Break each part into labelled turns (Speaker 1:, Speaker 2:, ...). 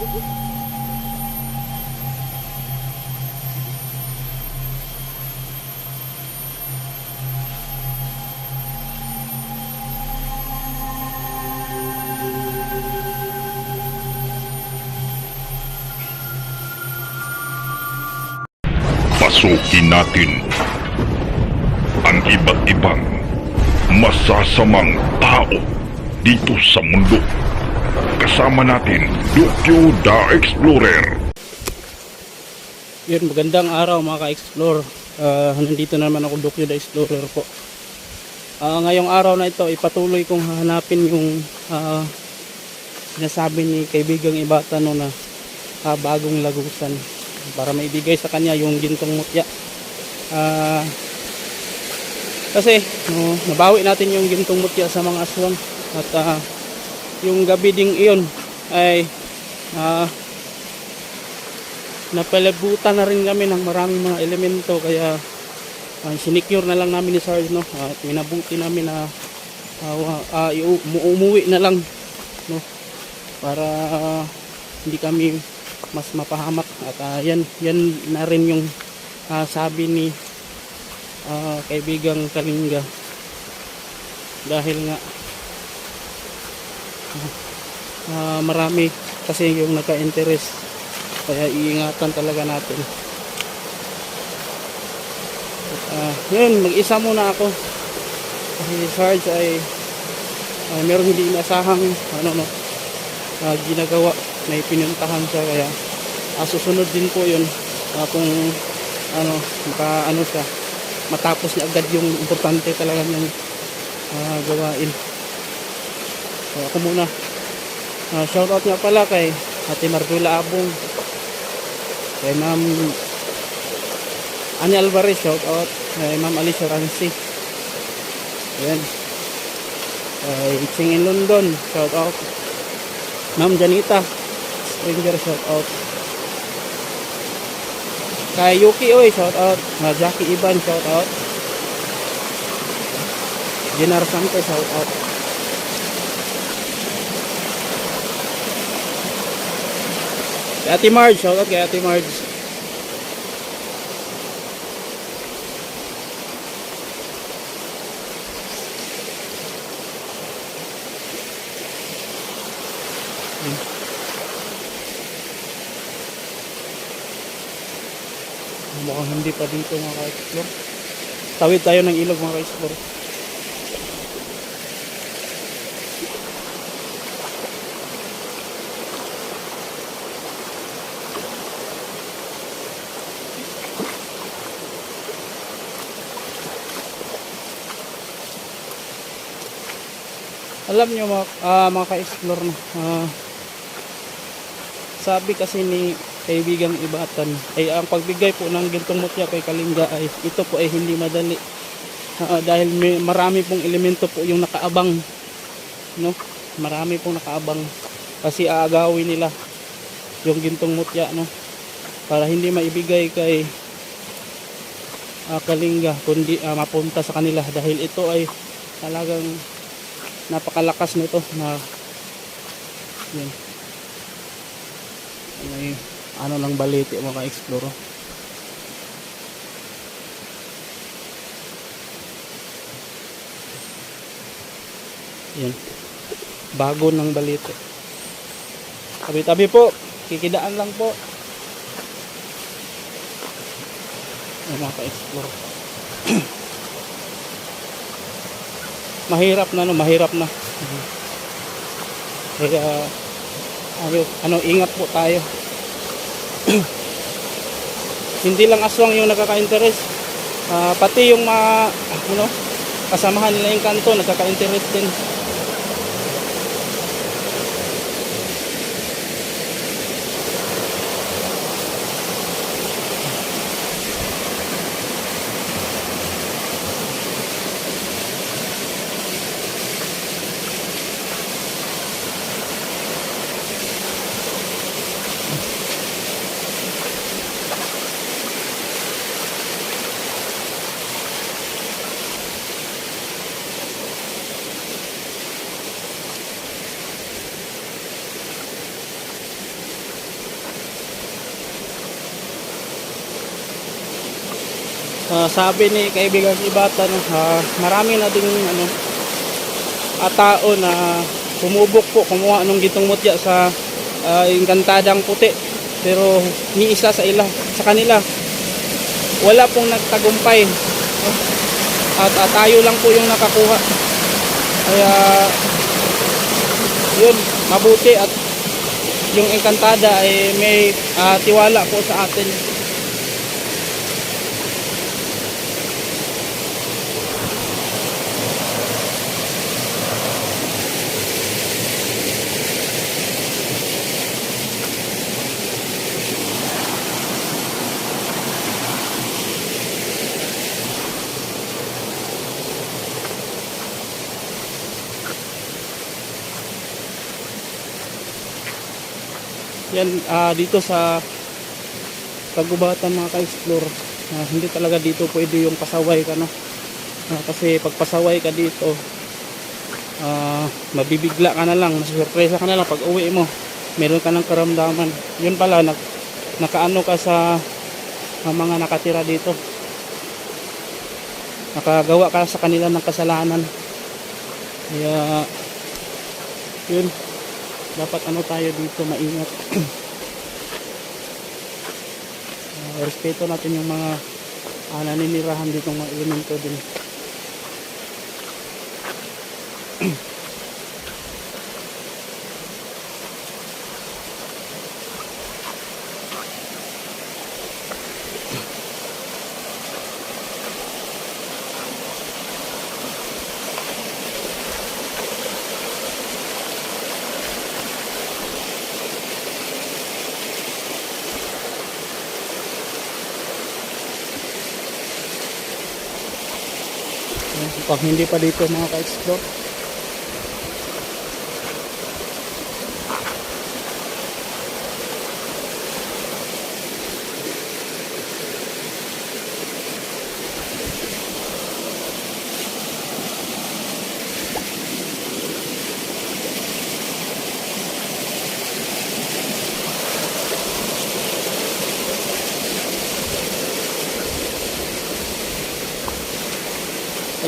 Speaker 1: Pasukin natin ang iba't ibang masasamang tao dito sa mundo. Kasama natin, Dukyo the Explorer.
Speaker 2: Yun, magandang araw mga ka-explore. Ah, nandito naman ako, Dokyo the Explorer po. Ah, ngayong araw na ito, ipatuloy kong hahanapin yung ah, sinasabi ni kaibigang Ibata no na ah, bagong lagusan para maibigay sa kanya yung gintong mutya. Ah, kasi no, nabawi natin yung gintong mutya sa mga aswang at ah, yung gabi ding iyon ay ah, napalabutan na rin kami ng maraming mga elemento. Kaya uh, sinicure na lang namin ni Sarge no? At minabuti namin na uh, uh, mu- umuwi na lang no? Para ah, hindi kami mas mapahamak. At ah, yan yan na rin yung ah, sabi ni ah, kaibigang Kalinga. Dahil nga ah, marami kasi yung nagka-interest kaya iingatan talaga natin. At, ah, yun mag-isa muna ako. Kasi si Sarge ay ah, meron hindi inasahang ano no ah, ginagawa. Na ipinuntahan siya kaya ah, susunod din po yun. Ah, kung ano maka ano siya matapos niya agad yung importante talaga niyang ah, gawain so ako muna. Ah, shoutout nga pala kay Ate Margula Abong. Kay Ma'am Ani Alvarez shoutout. Kay Ma'am Alicia Ransi yan kay Ching in London shoutout. Ma'am Janita Stranger shoutout. Kay Yuki Oy shoutout. Uh, Jackie Iban shoutout. Jenar Santos shoutout. Kay Ate Marge, shoutout kay Ate Marge. Mukhang hindi pa dito mga ka-explore. Tawid tayo ng ilog mga ka-explore. Alam nyo mga, ah, mga ka-explore no, ah, sabi kasi ni kaibigang ibatan ay ang pagbigay po ng gintong mutya kay Kalinga ay ito po ay hindi madali. Ah, dahil may, marami pong elemento po yung nakaabang no? Marami pong nakaabang. Kasi aagawin nila yung gintong mutya no? Para hindi maibigay kay ah, Kalinga kundi ah, mapunta sa kanila. Dahil ito ay talagang napakalakas nito na yun. May ano lang baliti mga ka-explore yan bago ng baliti tabi tabi po kikidaan lang po. Mga ka-explore mahirap na no mahirap na. Kaya ano, ano ingat po tayo. Hindi lang aswang yung nakaka-interest Ah, pati yung mga ano kasamahan nila yung kanto nakaka-interest din sabi ni kaibigan Ibatan, ah, marami na ding ano, ah, tao na sumubok po kumuha ng gitong mutya sa ah, inkantadang puti. Pero ni isa sa ila sa kanila wala pong nagtagumpay. no? At ah, tayo lang po yung nakakuha. Kaya yun, mabuti at yung engkantada ay may ah, tiwala po sa atin. Yan ah, dito sa kagubatan mga ka-explore. ah, hindi talaga dito pwede yung pasaway ka no. Ah, kasi pag pasaway ka dito ah, mabibigla ka na lang, masurpresa ka na lang pag uwi mo. Meron ka ng karamdaman. Yun pala nag, nakaano ka sa ah, mga nakatira dito. Nakagawa ka sa kanila ng kasalanan. Kaya yun dapat ano tayo dito maingat. Uh, respeto natin yung mga uh, naninirahan dito mga elemento din Ayan, pag hindi pa dito mga ka-explore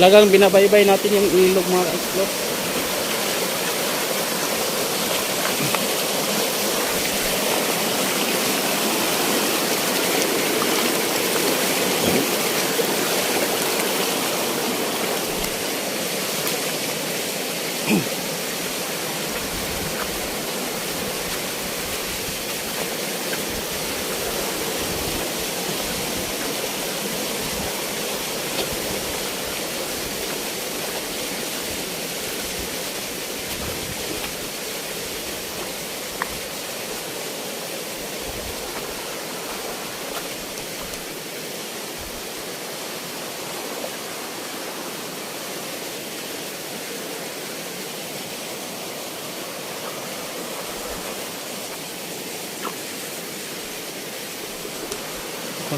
Speaker 2: talagang binabaybay natin yung ilog mga ka-explore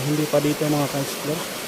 Speaker 2: hindi pa dito mga ka-explore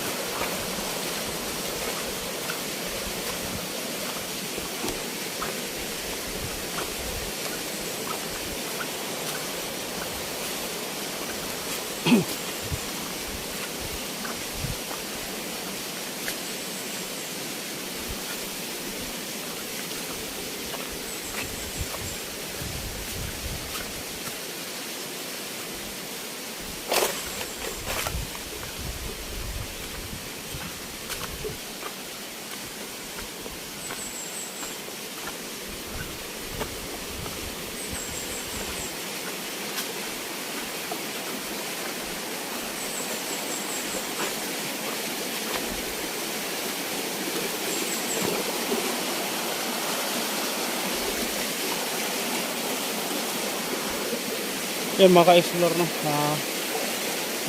Speaker 2: Yan mga ka-explore no. Uh,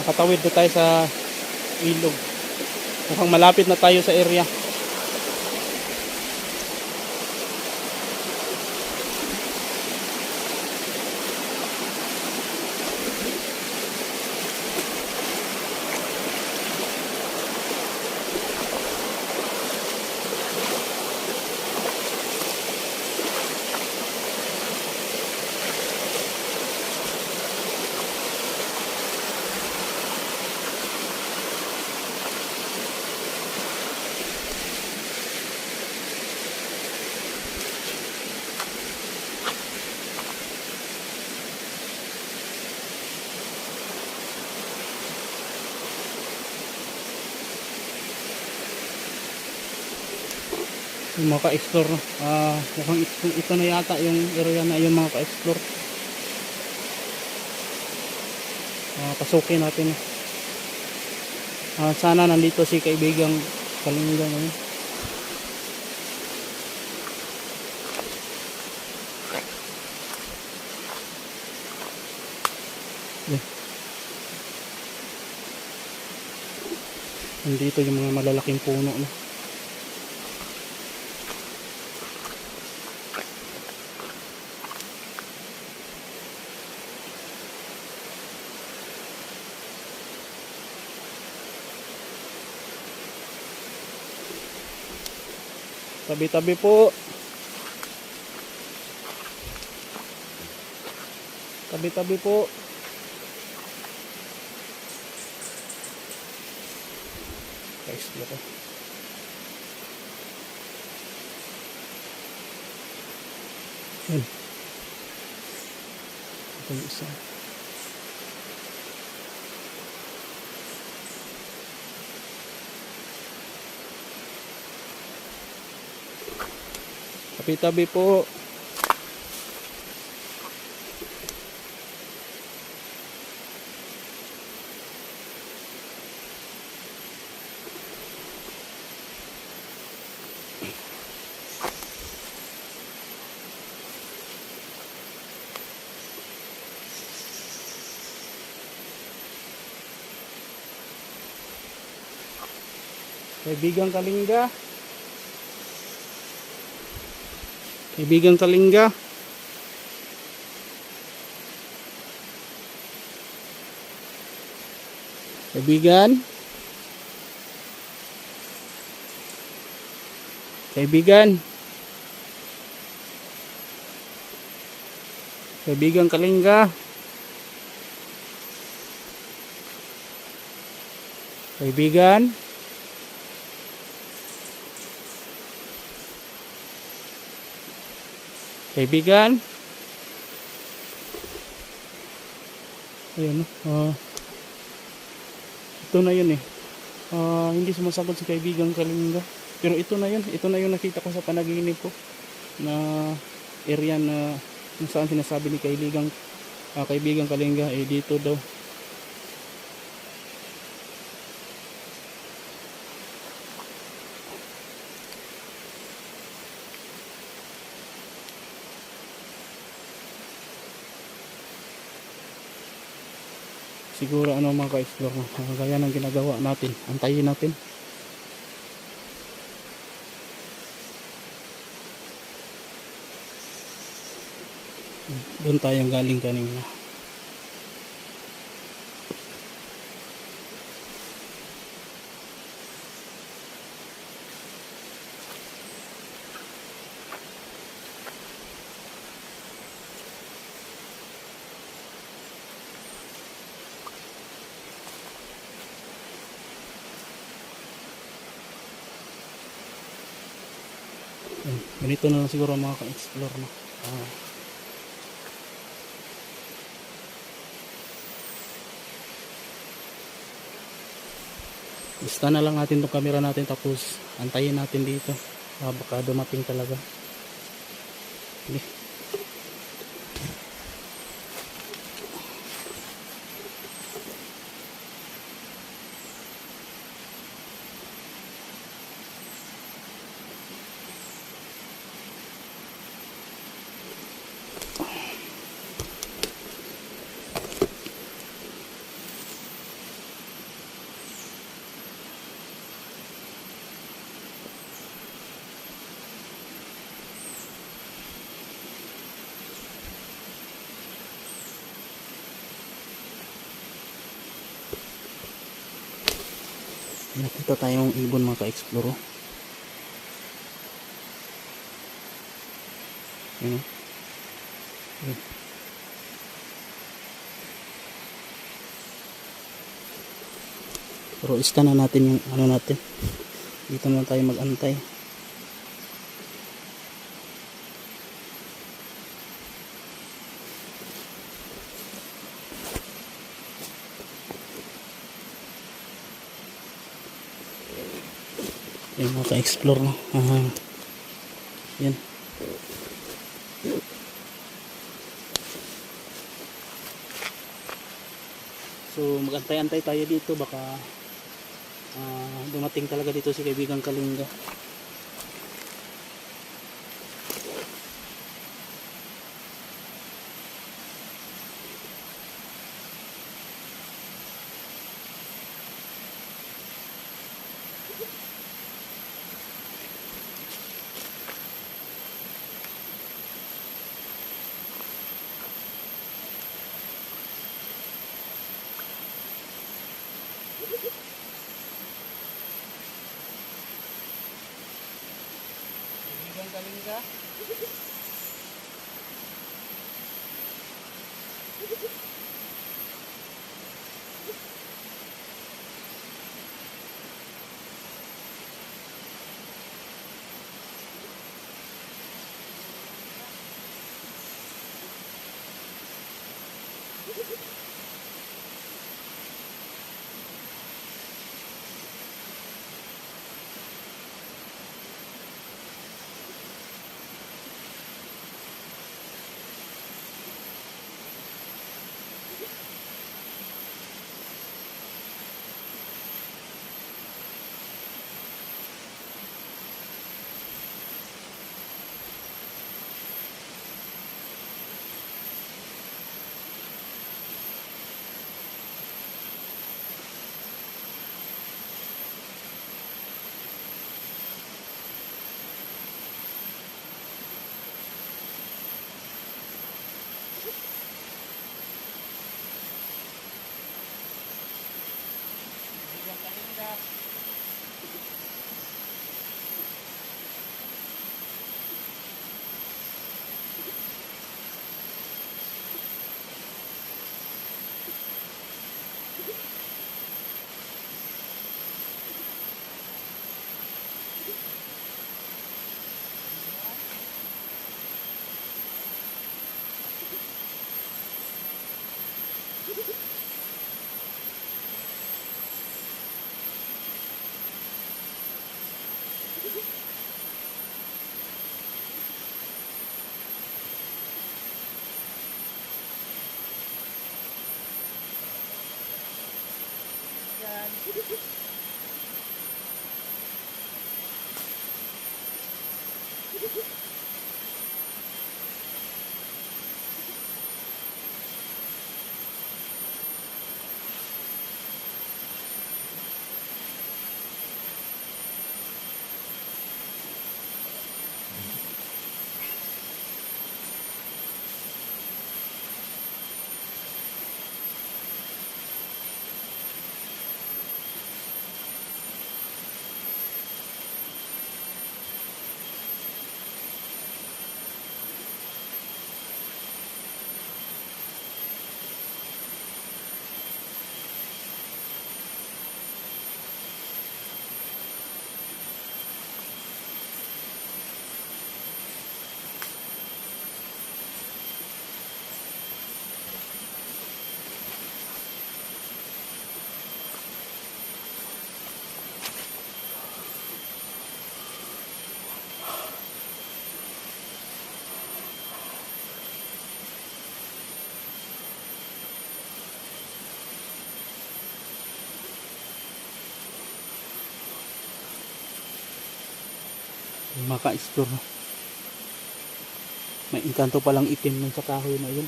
Speaker 2: nakatawid na tayo sa ilog. Mukhang malapit na tayo sa area. Yung mga ka-explore mukhang ito, ito na yata yung area na yung mga ka-explore Ah, pasukin natin? Ah, sana nandito si kaibigang Kalinga ngayon Yan. Nandito yung mga malalaking puno no? Tabi-tabi po. Tabi-tabi po. Guys, loko. Yan. Ito yung isa. Tabi-tabi po. Kaibigang Kalingga. Kaibigang Kalingga. Kaibigan. Kaibigan. Kaibigang Kalingga. Kaibigan. Kaibigan. Ayan, no? ah ito na yun eh. Ah, hindi sumasagot si kaibigan Kalinga. Pero ito na yun. Ito na yung nakita ko sa panaginip ko. Na area na kung saan sinasabi ni kaibigan, ah, kaibigan Kalinga eh dito daw. Siguro ano mga ka-explore? Ah, gaya ng ginagawa natin. Antayin natin. Doon tayong galing kanina ganito na lang siguro mga ka-explore no? Ah. Ista na lang natin itong camera natin tapos antayin natin dito. Ah, baka dumating talaga. Sige. Nakita tayong ibon mga ka-explore. Ayan. oh. Ayan. Pero ista na natin yung ano natin. Dito na tayo mag-antay. Yung mga ka-explore no. Ah, Yan. So magantay-antay tayo dito baka ah, dumating talaga dito si kaibigang Kalinga. Maka-explore may inkanto palang itim nun sa kahoy na yun.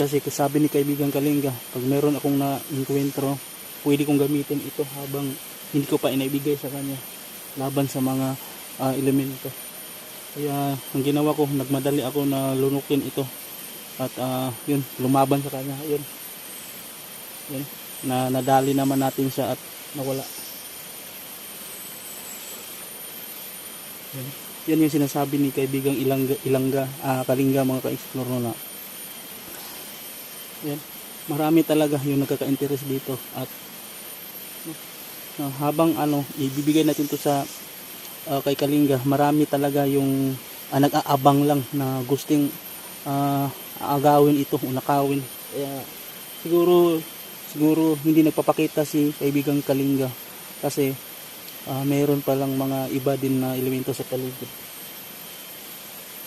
Speaker 2: Kasi sabi ni kaibigan Kalinga pag meron akong na-encuentro pwede kong gamitin ito habang hindi ko pa inaibigay sa kanya laban sa mga ah, elemento. Kaya ang ginawa ko nagmadali ako na lunukin ito. At ah, yun lumaban sa kanya. Yun. Yun. Na nadali naman natin siya at nawala. Yan. Yan yung sinasabi ni kaibigang Ilangga, Ilangga ah, Kalinga mga ka-explore na. Yan. Marami talaga yung nagkaka-interest dito at ah, habang ano ibibigay natin to sa ah, kay Kalinga, marami talaga yung ah, nag-aabang lang na gusting ah, agawin ito, unakawin. Kaya siguro siguro hindi nagpapakita si kaibigang Kalinga kasi ah, meron palang mga iba din na elemento sa paligid.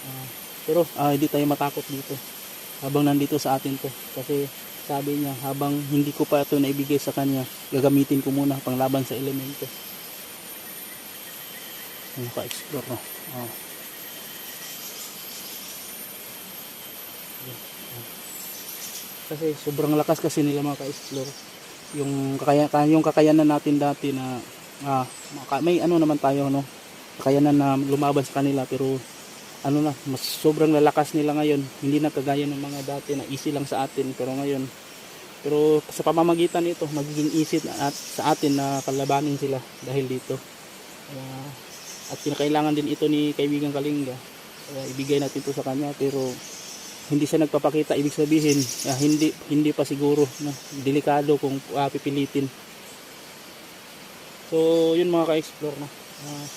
Speaker 2: Ah, pero ah, hindi tayo matakot dito habang nandito sa atin to kasi sabi niya habang hindi ko pa ito naibigay sa kanya gagamitin ko muna panglaban sa elemento ano ka explore no oh. Kasi sobrang lakas kasi nila mga ka-explore. Yung kakaya yung kakayanan natin dati na ah, may ano naman tayo no? Kakayanan na lumaban sa kanila pero ano na mas sobrang lalakas nila ngayon. Hindi na kagaya ng mga dati na easy lang sa atin pero ngayon pero sa pamamagitan nito magiging easy at sa atin na kalabanin sila dahil dito. Kaya, at kinakailangan din ito ni kaibigan Kalinga. Kaya ibigay natin ito sa kanya pero hindi siya nagpapakita ibig sabihin ah, hindi hindi pa siguro no? Delikado kung ah, pipilitin. So yun mga ka-explore no? Ah,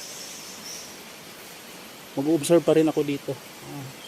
Speaker 2: mag-observe pa rin ako dito. Ah,